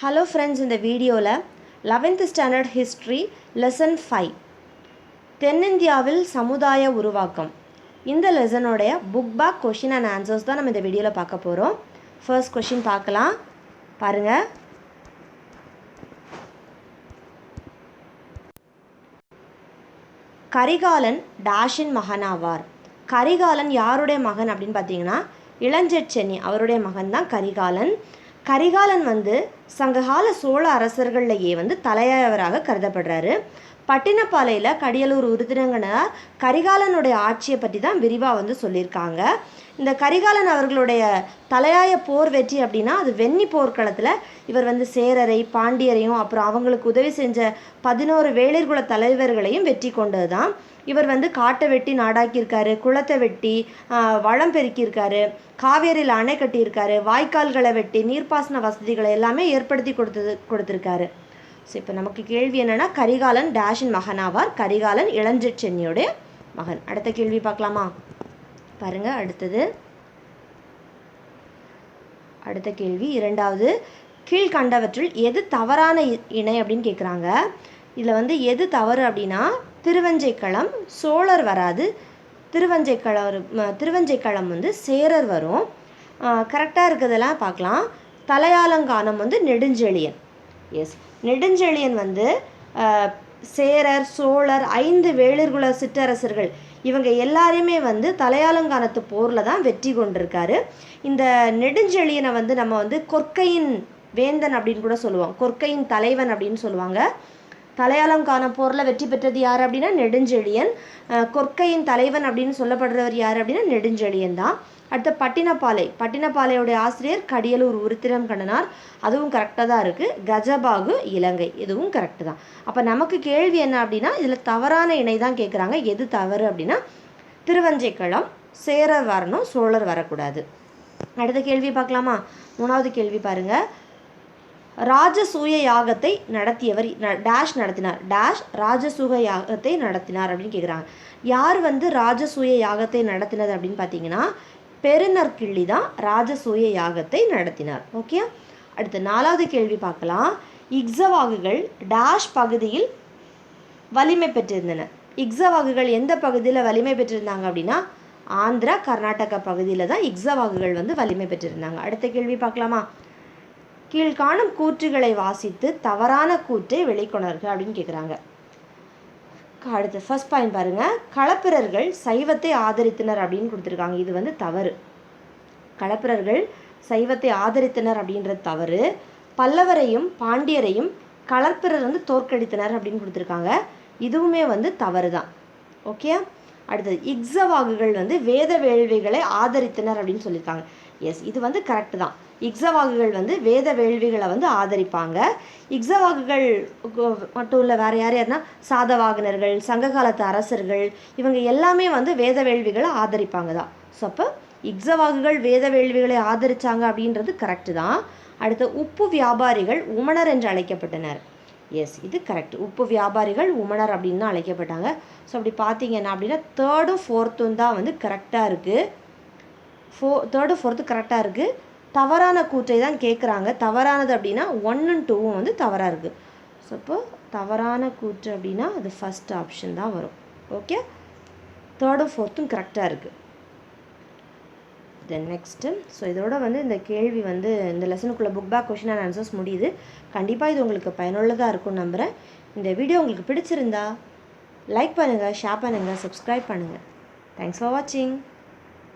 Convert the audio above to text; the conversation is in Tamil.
ஹலோ ஃப்ரெண்ட்ஸ் இந்த வீடியோவில் eleventh standard history lesson five தென்னிந்தியாவில் சமுதாய உருவாக்கம். இந்த லெசனோடைய book back question and answers தான் நம்ம இந்த வீடியோவில் பார்க்க போகிறோம் ஃபர்ஸ்ட் கொஷின் பார்க்கலாம். பாருங்கள் கரிகாலன் டேஷின் மகனாவார் கரிகாலன் யாருடைய மகன் அப்படின்னு பார்த்தீங்கன்னா இளஞ்செச்சென்னி அவருடைய மகன் தான் கரிகாலன். கரிகாலன் வந்து சங்ககால சோழ அரசர்கள்லையே வந்து தலையாயவராக கருதப்படுறாரு. பட்டினப்பாலையில் கடியலூர் உறுதினங்கனார் கரிகாலனுடைய ஆட்சியை பற்றி தான் விரிவாக வந்து சொல்லியிருக்காங்க. இந்த கரிகாலன் அவர்களுடைய தலையாய போர் வெற்றி அப்படின்னா அது வெண்ணி போர்க்களத்தில் இவர் வந்து சேரரை பாண்டியரையும் அப்புறம் அவங்களுக்கு உதவி செஞ்ச பதினோரு வேளிர்குல தலைவர்களையும் வெற்றி கொண்டது தான் இவர் வந்து காட்டை வெட்டி நாடாக்கியிருக்காரு குளத்தை வெட்டி வளம் பெருக்கியிருக்காரு காவேரியில் அணை கட்டியிருக்காரு வாய்க்கால்களை வெட்டி நீர்ப்பாசன வசதிகளை எல்லாமே ஏற்படுத்தி கொடுத்தது கொடுத்துருக்காரு. ஸோ இப்போ நமக்கு கேள்வி என்னென்னா கரிகாலன் டேஷின் மகனாவார் கரிகாலன் இளஞ்செச்சென்னியோடைய மகன். அடுத்த கேள்வி பார்க்கலாமா? பாருங்க அடுத்தது. அடுத்த கேள்வி இரண்டாவது. கீழ்கண்டவற்றில் எது தவறான இ- இணை அப்படின்னு கேட்குறாங்க இதில் வந்து எது தவறு அப்படின்னா திருவஞ்சைக்களம் சோழர் வராது. திருவஞ்சைக்களம் திருவஞ்சைக்களம் வந்து சேரர் வரும். கரெக்டாக இருக்கிறதெல்லாம் பார்க்கலாம். தலையாலங்கானம் வந்து நெடுஞ்செழியன். எஸ் நெடுஞ்செழியன் வந்து சேரர் சோழர் ஐந்து வேளிர்குல சிற்றரசர்கள் இவங்க எல்லாரையுமே வந்து தலையாலங்கானத்து போரில் தான் வெற்றி கொண்டிருக்காரு. இந்த நெடுஞ்செழியனை வந்து நம்ம வந்து கொற்கையின் வேந்தன் அப்படின்னு கூட சொல்லுவோம். கொற்கையின் தலைவன் அப்படின்னு சொல்லுவாங்க. தலையாலங்கான போரில் வெற்றி பெற்றது யார் அப்படின்னா நெடுஞ்செழியன். கொற்கையின் தலைவன் அப்படின்னு சொல்லப்படுறவர் யார் அப்படின்னா நெடுஞ்செழியன் தான். அடுத்து பட்டினப்பாலை. பட்டினப்பாலையுடைய ஆசிரியர் கடியலூர் உருத்திரம் கண்ணனார். அதுவும் கரெக்டாக தான் இருக்குது கஜபாகு இலங்கை. இதுவும் கரெக்டு தான். அப்போ நமக்கு கேள்வி என்ன அப்படின்னா இதில் தவறான இணை தான் கேட்குறாங்க எது தவறு அப்படின்னா திருவஞ்சைக்களம் சேரர் வரணும் சோழர் வரக்கூடாது. அடுத்த கேள்வி பார்க்கலாமா? மூணாவது கேள்வி பாருங்கள் ராஜசூய யாகத்தை நடத்தியவர் ந- டேஷ் நடத்தினார். டேஷ் ராஜசூக யாகத்தை நடத்தினார் அப்படின்னு கேட்குறாங்க யார் வந்து ராஜசூய யாகத்தை நடத்தினது அப்படின்னு பார்த்தீங்கன்னா பெருநற்கிள்ளி தான் ராஜசூய யாகத்தை நடத்தினார். ஓகே அடுத்து நாலாவது கேள்வி பார்க்கலாம். இக்ஸவாகுகள் டேஷ் பகுதியில் வலிமை பெற்றிருந்தன. இக்ஸவாகுகள் எந்த பகுதியில் வலிமை பெற்றிருந்தாங்க அப்படின்னா ஆந்திரா கர்நாடகா பகுதியில் தான் இக்ஸவாகுகள் வந்து வலிமை பெற்றிருந்தாங்க. அடுத்த கேள்வி பார்க்கலாமா? கீழ்காணும் கூற்றுகளை வாசித்து தவறான கூற்றை வெளிக்கொணர்க அப்படின்னு கேட்குறாங்க அடுத்து ஃபர்ஸ்ட் பாயிண்ட் பாருங்க. களப்பிரர்கள் சைவத்தை ஆதரித்தனர் அப்படின்னு கொடுத்துருக்காங்க. இது வந்து தவறு. களப்பிரர்கள் சைவத்தை ஆதரித்தனர் அப்படின்றது தவறு. பல்லவரையும் பாண்டியரையும் களப்பிரர் வந்து தோற்கடித்தனர் அப்படின்னு கொடுத்துருக்காங்க. இதுவுமே வந்து தவறு தான் ஓகே அடுத்தது இக்ஸவாகுகள் வந்து வேத வேள்விகளை ஆதரித்தனர் அப்படின்னு சொல்லியிருக்காங்க. எஸ் இது வந்து கரெக்டு தான். இக்ஸவாகுகள் வந்து வேத வேள்விகளை வந்து ஆதரிப்பாங்க. இக்ஸவாகுகள் மட்டும் இல்லை வேறு யார் யாருன்னா சாதவாகனர்கள் சங்ககாலத்து அரசர்கள் இவங்க எல்லாமே வந்து வேத வேள்விகளை ஆதரிப்பாங்க தான். ஸோ அப்போ இக்ஸவாகுகள் வேத வேள்விகளை ஆதரித்தாங்க அப்படின்றது கரெக்டு தான். அடுத்து உப்பு வியாபாரிகள் உமணர் என்று அழைக்கப்பட்டனர். எஸ் இது கரெக்ட் உப்பு வியாபாரிகள் உமணர் அப்படின்னு தான் அழைக்கப்பட்டாங்க. ஸோ அப்படி பார்த்தீங்கன்னா அப்படின்னா தேர்டும் ஃபோர்த்தும் தான் வந்து கரெக்டாக இருக்குது ஃபோ தேர்டு ஃபோர்த்து கரெக்டாக இருக்குது தவறான கூற்றை தான் கேட்குறாங்க தவறானது அப்படின்னா ஒன் அண்ட் டூவும் வந்து தவறாக இருக்குது ஸோ இப்போ தவறான கூற்று அப்படின்னா அது ஃபஸ்ட் ஆப்ஷன் தான் வரும். ஓகே தேர்டும் ஃபோர்த்தும் கரெக்டாக இருக்குது தென் நெக்ஸ்ட்டு ஸோ இதோட வந்து இந்த கேள்வி வந்து இந்த லெசனுக்குள்ளே book back question and answers முடியுது. கண்டிப்பாக இது உங்களுக்கு பயனுள்ளதாக இருக்கும்னு நம்புகிறேன் இந்த வீடியோ உங்களுக்கு பிடிச்சிருந்தா லைக் பண்ணுங்கள் ஷேர் பண்ணுங்கள் சப்ஸ்கிரைப் பண்ணுங்கள் தேங்க்ஸ் ஃபார் வாட்சிங்